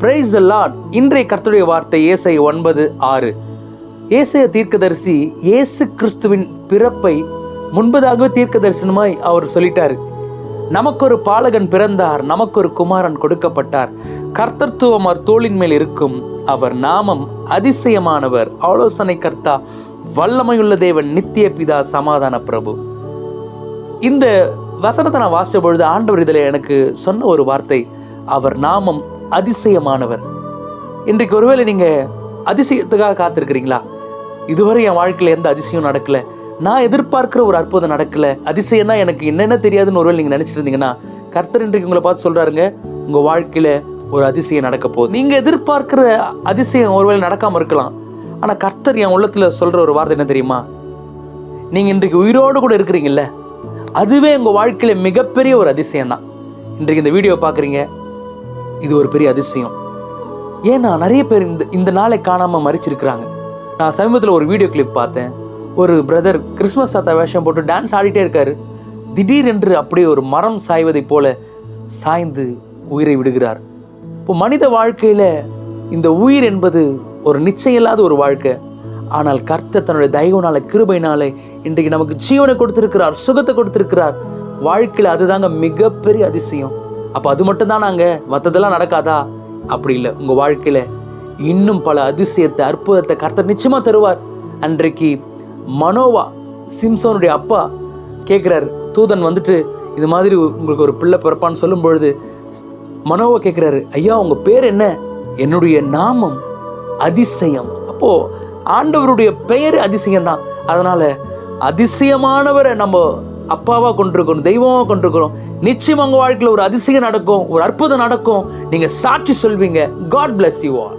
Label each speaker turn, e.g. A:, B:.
A: Praise the Lord இன்றைய கர்த்தருடைய வார்த்தை ஏசை ஒன்பது ஆறு. ஏசைய தீர்க்கதரிசி இயேசு கிறிஸ்துவின் பிறப்பை முன்பதாகவே தீர்க்க தரிசனமாய் அவர் சொல்லிட்டார். நமக்கு ஒரு பாலகன் பிறந்தார் நமக்கு ஒரு குமாரன் கொடுக்கப்பட்டார். கர்த்தத்துவம் அவர் தோளின் மேல் இருக்கும் அவர் நாமம் அதிசயமானவர். ஆலோசனை கர்த்தா வல்லமையுள்ள தேவன் நித்திய பிதா சமாதான பிரபு. இந்த வசனத்தை நான் வாசித்த பொழுது ஆண்டவர் இதில் எனக்கு சொன்ன ஒரு வார்த்தை அவர் நாமம் அதிசயமானவர் இன்றைக்கு ஒருவேளை நீங்கள் அதிசயத்துக்காக காத்திருக்கிறீங்களா? இதுவரை என் வாழ்க்கையில் எந்த அதிசயம் நடக்கல. நான் எதிர்பார்க்கிற ஒரு அற்புதம் நடக்கல. அதிசயம்னா எனக்கு என்னென்ன தெரியாதுன்னு ஒருவேளை நீங்கள் நினச்சிட்டு இருந்தீங்கன்னா கர்த்தர் இன்றைக்கு உங்களை பார்த்து சொல்கிறாருங்க உங்கள் வாழ்க்கையில் ஒரு அதிசயம் நடக்க போகுது. நீங்கள் எதிர்பார்க்கிற அதிசயம் ஒருவேளை நடக்காமல் இருக்கலாம். ஆனால் கர்த்தர் என் உள்ளத்தில் சொல்கிற ஒரு வார்த்தை என்ன தெரியுமா? நீங்கள் இன்றைக்கு உயிரோடு கூட இருக்கிறீங்கல்ல அதுவே உங்கள் வாழ்க்கையில் மிகப்பெரிய ஒரு அதிசயம் தான் இன்றைக்கு இந்த வீடியோ பார்க்குறீங்க இது ஒரு பெரிய அதிசயம். ஏன்னா நிறைய பேர் இந்த இந்த நாளை காணாமல் மறிச்சிருக்கிறாங்க. நான் சமீபத்தில் ஒரு வீடியோ கிளிப் பார்த்தேன். ஒரு பிரதர் கிறிஸ்மஸ் தாத்தா வேஷம் போட்டு டான்ஸ் ஆடிட்டே இருக்காரு. திடீரென்று அப்படியே ஒரு மரம் சாய்வதைப் போல சாய்ந்து உயிரை விடுகிறார். இப்போ மனித வாழ்க்கையில் இந்த உயிர் என்பது ஒரு நிச்சயம் இல்லாத ஒரு வாழ்க்கை. ஆனால் கர்த்தர் தன்னுடைய தெய்வனால கிருபைனால இன்றைக்கு நமக்கு ஜீவனை கொடுத்திருக்கிறார் சுகத்தை கொடுத்திருக்கிறார். வாழ்க்கையில் அதுதாங்க மிகப்பெரிய அதிசயம். அப்போ அது மட்டும் தான் நாங்கள் மற்றதெல்லாம் நடக்காதா? அப்படி இல்லை. உங்கள் வாழ்க்கையில் இன்னும் பல அதிசயத்தை அற்புதத்தை கர்த்தர் நிச்சயமாக தருவார். அன்றைக்கு மனோவா சிம்சோனுடைய அப்பா கேட்குறாரு தூதன் வந்துட்டு இது மாதிரி உங்களுக்கு ஒரு பிள்ளை பிறப்பான்னு சொல்லும் பொழுது மனோவா கேட்குறாரு ஐயா உங்கள் பேர் என்ன? என்னுடைய நாமம் அதிசயம். அப்போது ஆண்டவருடைய பெயர் அதிசயம் தான் அதனால் அதிசயமானவரை நம்ம அப்பாவாக கொண்டிருக்கணும் தெய்வமாக கொண்டிருக்கணும். நிச்சயம் உங்கள் வாழ்க்கையில் ஒரு அதிசயம் நடக்கும் ஒரு அற்புதம் நடக்கும். நீங்கள் சாட்சி சொல்வீங்க. God bless you all